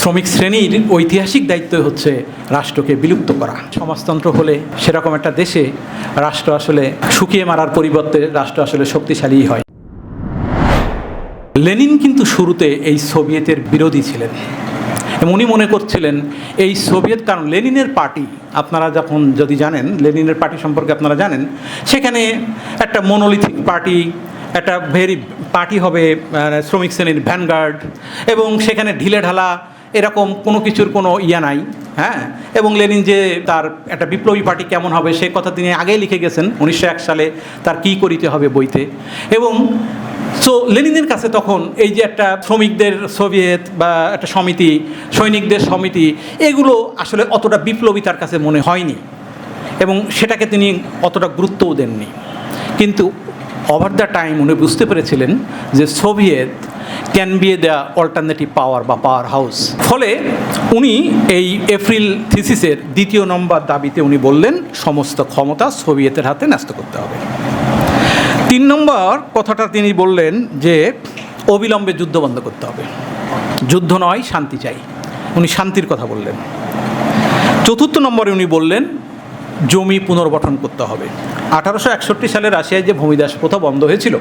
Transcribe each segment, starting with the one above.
শ্রমিক শ্রেণির ঐতিহাসিক দায়িত্ব হচ্ছে রাষ্ট্রকে বিলুপ্ত করা। সমাজতন্ত্র হলে সেরকম একটা দেশে রাষ্ট্র আসলে শুকিয়ে মারার পরিবর্তে রাষ্ট্র আসলে শক্তিশালী হয়। লেনিন কিন্তু শুরুতে এই সোভিয়েতের বিরোধী ছিলেন। উনি মনে করছিলেন, এই সোভিয়েত, কারণ লেনিনের পার্টি, আপনারা যখন যদি জানেন, লেনিনের পার্টি সম্পর্কে আপনারা জানেন, সেখানে একটা মনোলিথিক পার্টি, একটা ভেরি, পার্টি হবে শ্রমিক শ্রেণির ভ্যানগার্ড, এবং সেখানে ঢিলে ঢালা এরকম কোনো কিছুর কোনো ইয়া নাই হ্যাঁ? এবং লেনিন যে তার একটা বিপ্লবী পার্টি কেমন হবে সে কথা তিনি আগেই লিখে গেছেন, উনিশশো এক সালে তার কী করিতে হবে বইতে। এবং সো লেনিনের কাছে তখন এই যে একটা শ্রমিকদের সোভিয়েত বা একটা সমিতি, সৈনিকদের সমিতি, এগুলো আসলে অতটা বিপ্লবী তার কাছে মনে হয়নি। এবং সেটাকে তিনি অতটা গুরুত্বও দেননি। কিন্তু ওভার দ্য টাইম উনি বুঝতে পেরেছিলেন যে Soviet can be the alternative power বা পাওয়ার হাউস ফলে উনি এই এপ্রিল থিসিসের দ্বিতীয় নম্বর দাবিতে উনি বললেন, সমস্ত ক্ষমতা সোভিয়েতের হাতে ন্যস্ত করতে হবে। তিন নম্বর কথাটা তিনি বললেন যে, অবিলম্বে যুদ্ধ বন্ধ করতে হবে। যুদ্ধ নয়, শান্তি চাই। উনি শান্তির কথা বললেন। চতুর্থ নম্বরে উনি বললেন, জমি পুনর্গঠন করতে হবে। আঠারোশো একষট্টি সালে রাশিয়ায় যে ভূমিদাস প্রথা বন্ধ হয়েছিল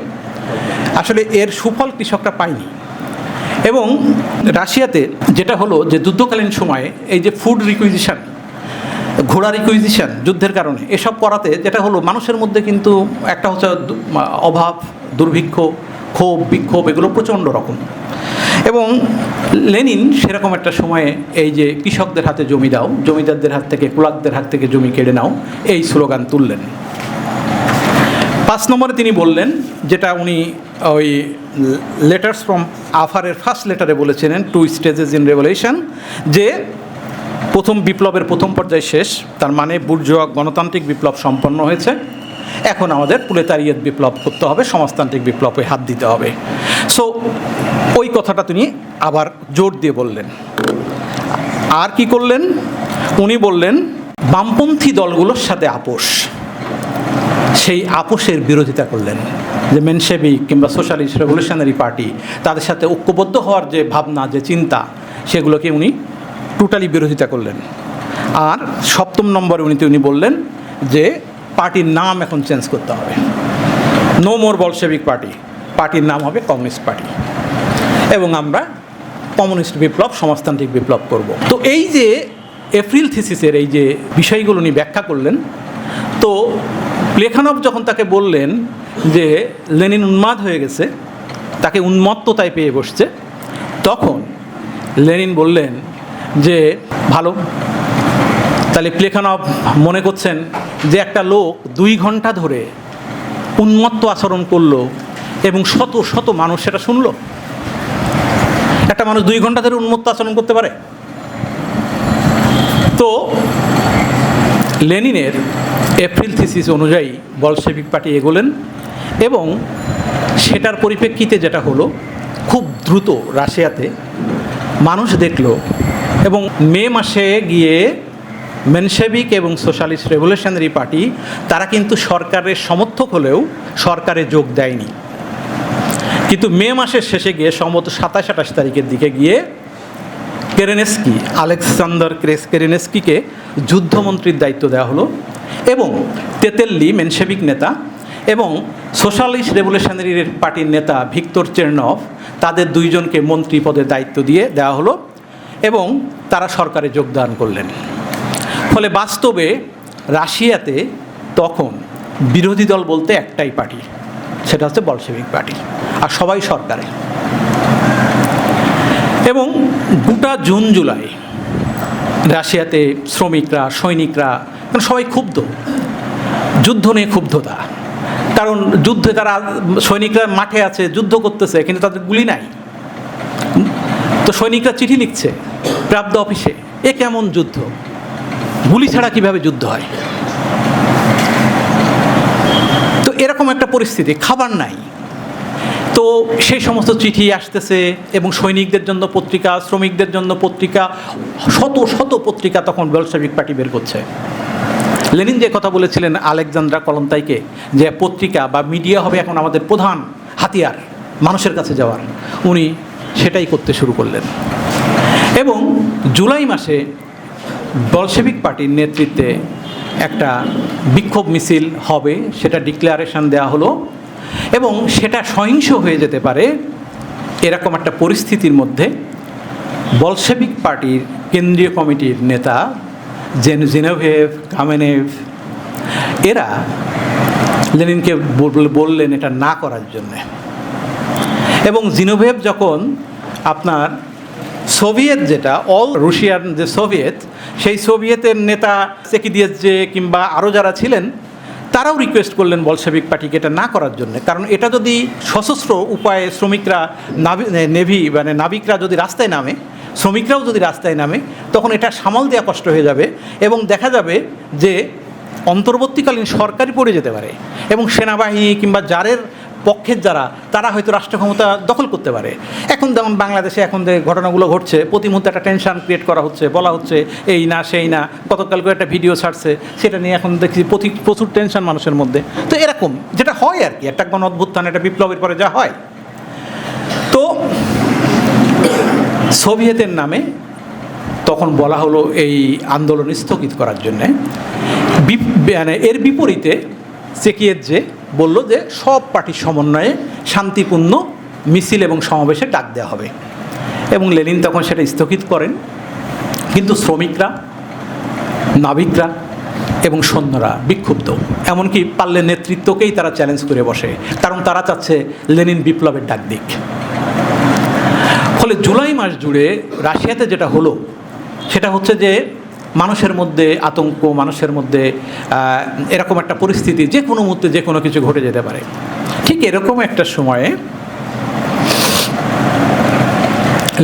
আসলে এর সুফল কৃষকরা পায়নি। এবং রাশিয়াতে যেটা হলো যে যুদ্ধকালীন সময়ে এই যে ফুড রিকুইজিশন ঘোড়া রিকুইজিশন যুদ্ধের কারণে এসব করাতে যেটা হলো মানুষের মধ্যে কিন্তু একটা হচ্ছে অভাব, দুর্ভিক্ষ, ক্ষোভ, বিক্ষোভ এগুলো প্রচণ্ড রকম। এবং লেনিন সেরকম একটা সময়ে এই যে কৃষকদের হাতে জমি দাও, জমিদারদের হাত থেকে, কুলাকদের হাত থেকে জমি কেড়ে নাও, এই স্লোগান তুললেন। পাঁচ নম্বরে তিনি বললেন, যেটা উনি ওই লেটার্স ফ্রম আফারের ফার্স্ট লেটারে বলেছিলেন টু স্টেজেস ইন রেভলিউশন যে প্রথম বিপ্লবের প্রথম পর্যায় শেষ, তার মানে বুর্জোয়া গণতান্ত্রিক বিপ্লব সম্পন্ন হয়েছে। এখন আমাদের পুলেতারিয়ত বিপ্লব করতে হবে, সমাজতান্ত্রিক বিপ্লবে হাত দিতে হবে। সো ওই কথাটা তিনি আবার জোর দিয়ে বললেন। আর কি করলেন? উনি বললেন, বামপন্থী দলগুলোর সাথে আপোষ। সেই আপোষের বিরোধিতা করলেন। যে মেনসেবি কিংবা সোশ্যালিস্ট রেভলিউশনারি পার্টি, তাদের সাথে ঐক্যবদ্ধ হওয়ার যে ভাবনা, যে চিন্তা, সেগুলোকে উনি টোটালি বিরোধিতা করলেন। আর সপ্তম নম্বরে উনি উনি বললেন যে পার্টির নাম এখন চেঞ্জ করতে হবে। নো মোর বলসেবিক পার্টি পার্টির নাম হবে কমিউনিস্ট পার্টি এবং আমরা কমিউনিস্ট বিপ্লব, সমাজতান্ত্রিক বিপ্লব করব। তো এই যে এপ্রিল থিসিসের এই যে বিষয়গুলো উনি ব্যাখ্যা করলেন, তো প্লেখানভ যখন তাকে বললেন যে লেনিন উন্মাদ হয়ে গেছে, তাকে উন্মত্ততায় পেয়ে বসছে। তখন লেনিন বললেন যে, ভালো। তাহলে প্লেখানভ মনে করছেন যে একটা লোক দুই ঘণ্টা ধরে উন্মত্ত আচরণ করল এবং শত শত মানুষ সেটা শুনলো। একটা মানুষ দুই ঘণ্টা ধরে উন্মত্ত আচরণ করতে পারে। তো লেনিনের এপ্রিল থিসিস অনুযায়ী বলশেবিক পার্টি এগোলেন এবং সেটার পরিপ্রেক্ষিতে যেটা হলো, খুব দ্রুত রাশিয়াতে মানুষ দেখল এবং মে মাসে গিয়ে মেনসেবিক এবং সোশ্যালিস্ট রেভলিউশনারি পার্টি, তারা কিন্তু সরকারের সমর্থক হলেও সরকারে যোগ দেয়নি। কিন্তু মে মাসের শেষে গিয়ে সম্ভবত সাতাশ আঠাশ তারিখের দিকে গিয়ে কেরেনেস্কি আলেকসান্ডার ক্রেস কেরেনেস্কিকে যুদ্ধমন্ত্রীর দায়িত্ব দেওয়া হলো এবং তেতেল্লি মেনসেবিক নেতা এবং সোশ্যালিস্ট রেভলিউশনারি পার্টির নেতা ভিক্টর চেরনভ তাদের দুইজনকে মন্ত্রী পদের দায়িত্ব দিয়ে দেওয়া হলো এবং তারা সরকারে যোগদান করলেন। ফলে বাস্তবে রাশিয়াতে তখন বিরোধী দল বলতে একটাই পার্টি, সেটা হচ্ছে বলশেবিক পার্টি, আর সবাই সরকারে। এবং গোটা জুন, জুলাই রাশিয়াতে শ্রমিকরা, সৈনিকরা সবাই ক্ষুব্ধ। যুদ্ধ নিয়ে ক্ষুব্ধতা। কারণ যুদ্ধে তারা, সৈনিকরা মাঠে আছে, যুদ্ধ করতেছে, কিন্তু তাদের গুলি নাই। তো সৈনিকরা চিঠি লিখছে, প্রাপ্ত অফিসে, এ কেমন যুদ্ধ? গুলি ছাড়া কীভাবে যুদ্ধ হয়? তো এরকম একটা পরিস্থিতি, খাবার নাই। তো সেই সমস্ত চিঠি আসতেছে এবং সৈনিকদের জন্য পত্রিকা, শ্রমিকদের জন্য পত্রিকা, শত শত পত্রিকা তখন বেলসাবিক পার্টি বের করছে। লেনিন যে কথা বলেছিলেন আলেকজান্দ্রা কলন্তাইকে যে পত্রিকা বা মিডিয়া হবে এখন আমাদের প্রধান হাতিয়ার, মানুষের কাছে যাওয়ার, উনি সেটাই করতে শুরু করলেন। এবং জুলাই মাসে বলশেবিক পার্টির নেতৃত্বে একটা বিক্ষোভ মিছিল হবে, সেটা ডিক্লারেশন দেওয়া হলো। এবং সেটা সহিংস হয়ে যেতে পারে এরকম একটা পরিস্থিতির মধ্যে বলশেবিক পার্টির কেন্দ্রীয় কমিটির নেতা জেন জেনেভেভ, কামেনেভ, এরা লেনিনকে বললেন এটা না করার জন্যে। এবং জিনোভেভ যখন আপনার সোভিয়েত যেটা, অল রুশিয়ান যে সোভিয়েত, সেই সোভিয়েতের নেতা সেকিদিয়েস যে কিংবা আরও যারা ছিলেন তারাও রিকোয়েস্ট করলেন বলশেবিক পার্টিকে এটা না করার জন্য। কারণ এটা যদি সশস্ত্র উপায়ে শ্রমিকরা নেভি মানে নাবিকরা যদি রাস্তায় নামে, শ্রমিকরাও যদি রাস্তায় নামে, তখন এটা সামাল দেওয়া কষ্ট হয়ে যাবে এবং দেখা যাবে যে অন্তর্বর্তীকালীন সরকারই পড়ে যেতে পারে এবং সেনাবাহিনী কিংবা জারের পক্ষের যারা, তারা হয়তো রাষ্ট্র ক্ষমতা দখল করতে পারে। এখন যেমন বাংলাদেশে এখন যে ঘটনাগুলো ঘটছে, প্রতি মুহূর্তে একটা টেনশন ক্রিয়েট করা হচ্ছে, বলা হচ্ছে, এই না, সেই না গতকালকে একটা ভিডিও ছাড়ছে। সেটা নিয়ে এখন দেখছি প্রতি, প্রচুর টেনশন মানুষের মধ্যে। তো এরকম, যেটা হয় আর কি, একটা গণ অভ্যুত্থান, একটা বিপ্লবের পরে যা হয়। তো সোভিয়েতের নামে তখন বলা হলো এই আন্দোলন স্থগিত করার জন্যে। মানে এর বিপরীতে চেকিয়ের যে বলল যে সব পার্টির সমন্বয়ে শান্তিপূর্ণ মিছিল এবং সমাবেশে ডাক দেওয়া হবে। এবং লেনিন তখন সেটা স্থগিত করেন। কিন্তু শ্রমিকরা, নাবিকরা এবং সৈন্যরা বিক্ষুব্ধ। এমনকি পারলে নেতৃত্বকেই তারা চ্যালেঞ্জ করে বসে। কারণ তারা চাচ্ছে লেনিন বিপ্লবের ডাক দিক। ফলে জুলাই মাস জুড়ে রাশিয়াতে যেটা হলো, সেটা হচ্ছে যে মানুষের মধ্যে আতঙ্ক, মানুষের মধ্যে এরকম একটা পরিস্থিতি, যে কোনো মুহূর্তে যে কোনো কিছু ঘটে যেতে পারে। ঠিক এরকম একটা সময়ে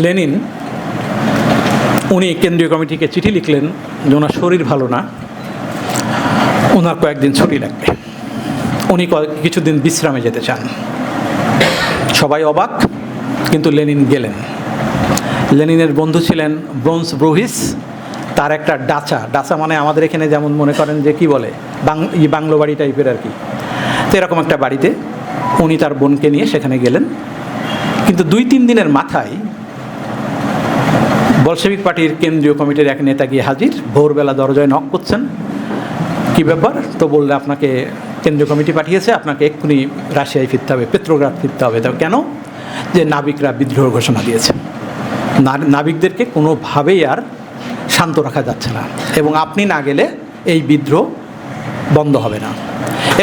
লেনিন, উনি কেন্দ্রীয় কমিটিকে চিঠি লিখলেন যে ওনার শরীর ভালো না, ওনার কয়েকদিন ছুটি লাগবে। উনি কিছুদিন বিশ্রামে যেতে চান। সবাই অবাক, কিন্তু লেনিন গেলেন। লেনিনের বন্ধু ছিলেন ব্রোঞ্জ ব্রোহিস তার একটা ডাচা। ডাচা মানে আমাদের এখানে যেমন মনে করেন যে কি বলে? বাংলো বাড়ি টাইপের আর কি। তো এরকম একটা বাড়িতে উনি তার বোনকে নিয়ে সেখানে গেলেন। কিন্তু দুই তিন দিনের মাথায় বলশেবিক পার্টির কেন্দ্রীয় কমিটির এক নেতা গিয়ে হাজির। ভোরবেলা দরজায় নক করছেন। কি ব্যাপার? তো বললে আপনাকে কেন্দ্রীয় কমিটি পাঠিয়েছে, আপনাকে এক্ষুনি রাশিয়ায় ফিরতে হবে পেট্রোগ্রাফ ফিরতে হবে। তো কেন? যে নাবিকরা বিদ্রোহ ঘোষণা দিয়েছে। নাবিকদেরকে কোনোভাবেই আর শান্ত রাখা যাচ্ছে না। এবং আপনি না গেলে এই বিদ্রোহ বন্ধ হবে না।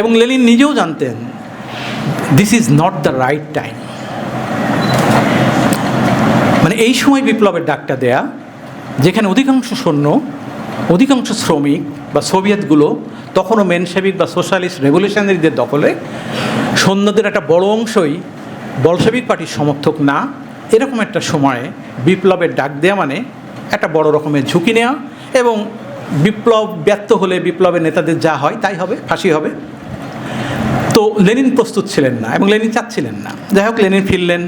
এবং লেনিন নিজেও জানতেন this is not the right time মানে এই সময় বিপ্লবের ডাকটা দেয়া, যেখানে অধিকাংশ সৈন্য, অধিকাংশ শ্রমিক বা সোভিয়েতগুলো তখনও মেনসেবিক বা সোশ্যালিস্ট রেভলিউশনারিদের দখলে, সৈন্যদের একটা বড় অংশই বলসেবিক পার্টির সমর্থক না। এরকম একটা সময়ে বিপ্লবের ডাক দেওয়া মানে একটা বড় রকমের ঝুঁকি নেওয়া এবং বিপ্লব ব্যর্থ হলে বিপ্লবের নেতাদের যা হয় তাই হবে, ফাঁসি হবে। তো লেনিন প্রস্তুত ছিলেন না এবং লেনিন চাচ্ছিলেন না। যাই হোক, লেনিন ফিরলেন,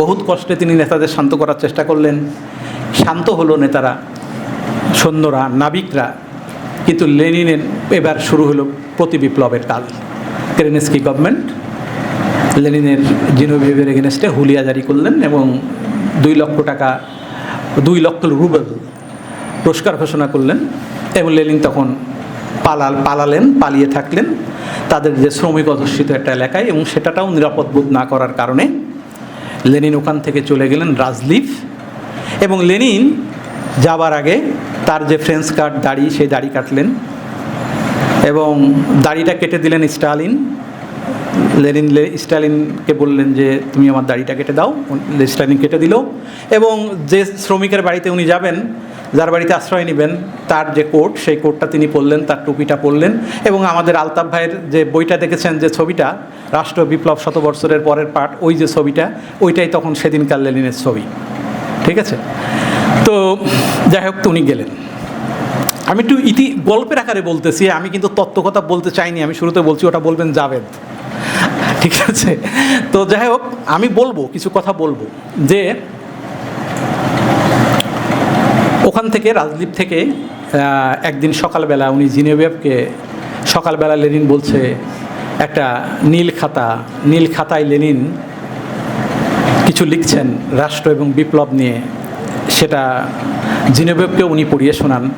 বহুত কষ্টে তিনি নেতাদের শান্ত করার চেষ্টা করলেন। শান্ত হলো নেতারা, সৈন্যরা, নাবিকরা। কিন্তু লেনিনের এবার শুরু হলো প্রতি বিপ্লবের কাল কেরেনেস্কি গভর্নমেন্ট লেনিনের জিনোভিভের এগেনস্টে হুলিয়া জারি করলেন এবং দুই লক্ষ টাকা দুই লক্ষ রুবেল পুরস্কার ঘোষণা করলেন এবং লেনিন তখন পালাল, পালালেন, পালিয়ে থাকলেন। তাদের যে শ্রমিক অধ্যুষিত একটা এলাকায় এবং সেটাটাও নিরাপদ বোধ না করার কারণে লেনিন ওখান থেকে চলে গেলেন রাজলিফ। এবং লেনিন যাবার আগে তার যে ফ্রেঞ্চ কাট দাড়ি, সেই দাড়ি কাটলেন এবং দাড়িটা কেটে দিলেন স্টালিন। লেনিন স্টালিনকে বললেন যে, তুমি আমার দাড়িটা কেটে দাও। স্টালিন কেটে দিল। এবং যে শ্রমিকের বাড়িতে উনি যাবেন, যার বাড়িতে আশ্রয় নেবেন, তার যে কোট, সেই কোটটা তিনি পরলেন, তার টুপিটা পরলেন। এবং আমাদের আলতাফ ভাইয়ের যে বইটা দেখেছেন যে ছবিটা, রাষ্ট্র বিপ্লব শত বৎসরের পরের পার্ট ওই যে ছবিটা, ওইটাই তখন সেদিনকার লেনিনের ছবি। ঠিক আছে? তো যাই হোক উনি গেলেন। আমি একটু ইতি, গল্পের আকারে বলতেছি, আমি কিন্তু তত্ত্ব কথা বলতে চাইনি, আমি শুরুতে বলছি, ওটা বলবেন জাভেদ। ঠিক আছে? তো যাই হোক, আমি বলব, কিছু কথা বলব, যে ওখান থেকে, রাজদ্বীপ থেকে একদিন সকালবেলা উনি জিনেভেবকে সকালবেলা লেনিন বলছে, একটা নীল খাতা, নীল খাতায় লেনিন কিছু লিখছেন রাষ্ট্র এবং বিপ্লব নিয়ে। সেটা জিনেবেবকে উনি পড়িয়ে শোনান।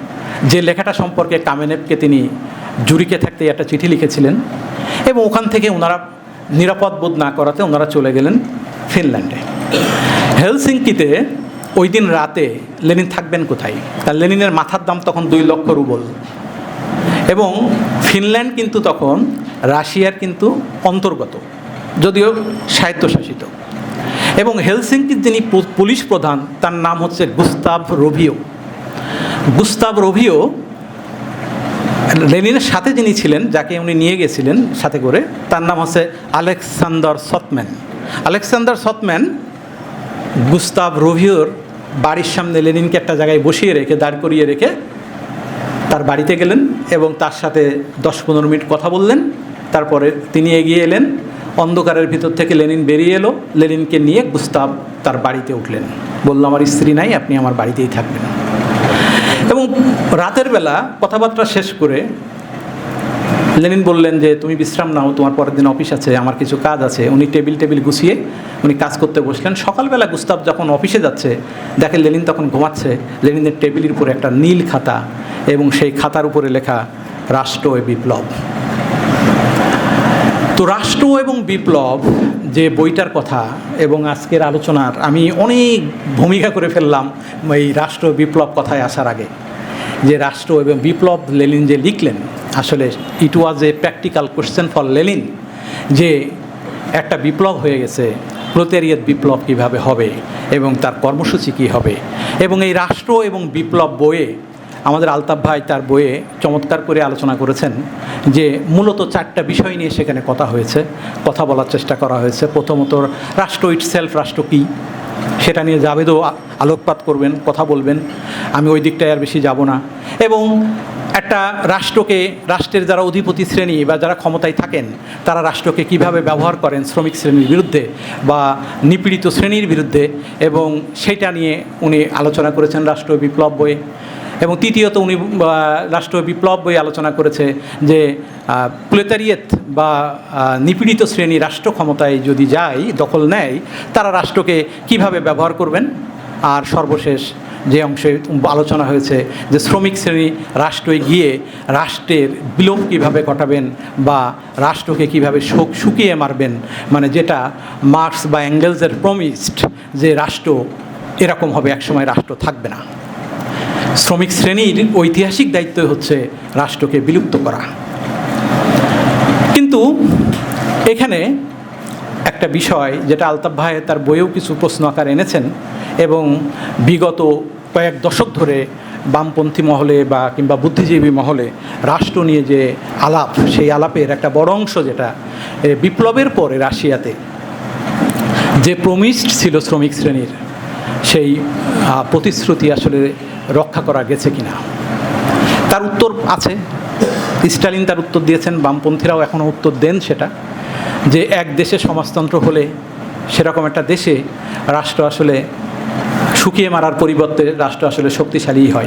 যে লেখাটা সম্পর্কে কামেনেবকে তিনি জুরিকে থাকতে একটা চিঠি লিখেছিলেন। এবং ওখান থেকে ওনারা নিরাপদ বোধ না করাতে ওনারা চলে গেলেন ফিনল্যান্ডে। হেলসিঙ্কিতে ওই দিন রাতে লেনিন থাকবেন কোথায়? তার লেনিনের মাথার দাম তখন দুই লক্ষ রুবল। এবং ফিনল্যান্ড কিন্তু তখন রাশিয়ার কিন্তু অন্তর্গত, যদিও স্বায়ত্তশাসিত। এবং হেলসিঙ্কির যিনি পুলিশ প্রধান, তার নাম হচ্ছে গুস্তাভ রোভিও। গুস্তাভ রোভিও লেনিনের সাথে যিনি ছিলেন, যাকে উনি নিয়ে গেছিলেন সাথে করে, তার নাম হচ্ছে আলেকসান্ডার সতম্যান আলেকসান্ডার সতম্যান গুস্তাব রোভিওর বাড়ির সামনে লেনিনকে একটা জায়গায় বসিয়ে রেখে, দাঁড় করিয়ে রেখে তার বাড়িতে গেলেন এবং তার সাথে দশ পনেরো মিনিট কথা বললেন। তারপরে তিনি এগিয়ে এলেন, অন্ধকারের ভিতর থেকে লেনিন বেরিয়ে এলো। লেনিনকে নিয়ে গুস্তাব তার বাড়িতে উঠলেন। বলল, আমার স্ত্রী নাই, আপনি আমার বাড়িতেই থাকবেন। এবং রাতের বেলা কথাবার্তা শেষ করে লেনিন বললেন যে, তুমি বিশ্রাম নাও, তোমার পরের দিন অফিস আছে, আমার কিছু কাজ আছে। উনি টেবিল টেবিল গুছিয়ে উনি কাজ করতে বসলেন। সকালবেলা গুস্তাব যখন অফিসে যাচ্ছে, দেখে লেনিন তখন ঘুমাচ্ছে। লেনিনের টেবিলের উপরে একটা নীল খাতা এবং সেই খাতার উপরে লেখা, রাষ্ট্র এ বিপ্লব। তো রাষ্ট্র এবং বিপ্লব যে বইটার কথা এবং আজকের আলোচনার, আমি অনেক ভূমিকা করে ফেললাম এই রাষ্ট্র বিপ্লব কথায় আসার আগে। যে রাষ্ট্র এবং বিপ্লব লেনিন যে লিখলেন, আসলে it was a practical question for Lenin যে একটা বিপ্লব হয়ে গেছে, প্রতেরিয়ত বিপ্লব কীভাবে হবে এবং তার কর্মসূচি কী হবে? এবং এই রাষ্ট্র এবং বিপ্লব বইয়ে, আমাদের আলতাফ ভাই তার বইয়ে চমৎকার করে আলোচনা করেছেন যে মূলত চারটা বিষয় নিয়ে সেখানে কথা হয়েছে, কথা বলার চেষ্টা করা হয়েছে। প্রথমত, রাষ্ট্র ইট সেলফ রাষ্ট্র কী? সেটা নিয়ে জাবেদও আলোকপাত করবেন, কথা বলবেন। আমি ওই দিকটায় আর বেশি যাব না। এবং একটা রাষ্ট্রকে, রাষ্ট্রের যারা অধিপতি শ্রেণি বা যারা ক্ষমতায় থাকেন, তারা রাষ্ট্রকে কীভাবে ব্যবহার করেন শ্রমিক শ্রেণির বিরুদ্ধে বা নিপীড়িত শ্রেণির বিরুদ্ধে এবং সেটা নিয়ে উনি আলোচনা করেছেন রাষ্ট্র বিপ্লব বইয়ে। এবং তৃতীয়ত উনি রাষ্ট্র বিপ্লব বই আলোচনা করেছে যে প্লেতারিয়েত বা নিপীড়িত শ্রেণি রাষ্ট্র ক্ষমতায় যদি যায়, দখল নেয়, তারা রাষ্ট্রকে কীভাবে ব্যবহার করবেন? আর সর্বশেষ যে অংশে আলোচনা হয়েছে যে শ্রমিক শ্রেণি রাষ্ট্রে গিয়ে রাষ্ট্রের বিলোপ কীভাবে ঘটাবেন বা রাষ্ট্রকে কীভাবে শোক শুকিয়ে মারবেন মানে যেটা মার্কস বা অ্যাঙ্গেলসের প্রমিসড যে রাষ্ট্র এরকম হবে, একসময় রাষ্ট্র থাকবে না। শ্রমিক শ্রেণির ঐতিহাসিক দায়িত্ব হচ্ছে রাষ্ট্রকে বিলুপ্ত করা। কিন্তু এখানে একটা বিষয়, যেটা আলতাফ ভাই তার বইয়েও কিছু প্রশ্ন আকার এনেছেন এবং বিগত কয়েক দশক ধরে বামপন্থী মহলে বা কিংবা বুদ্ধিজীবী মহলে রাষ্ট্র নিয়ে যে আলাপ, সেই আলাপের একটা বড় অংশ যেটা বিপ্লবের পরে রাশিয়াতে যে প্রমিসড ছিল শ্রমিক শ্রেণির, সেই প্রতিশ্রুতি আসলে রক্ষা করা গেছে কিনা। তার উত্তর আছে। স্টালিন তার উত্তর দিয়েছেন, বামপন্থীরাও এখনও উত্তর দেন সেটা, যে এক দেশে সমাজতন্ত্র হলে সেরকম একটা দেশে রাষ্ট্র আসলে শুকিয়ে মারার পরিবর্তে রাষ্ট্র আসলে শক্তিশালী হয়।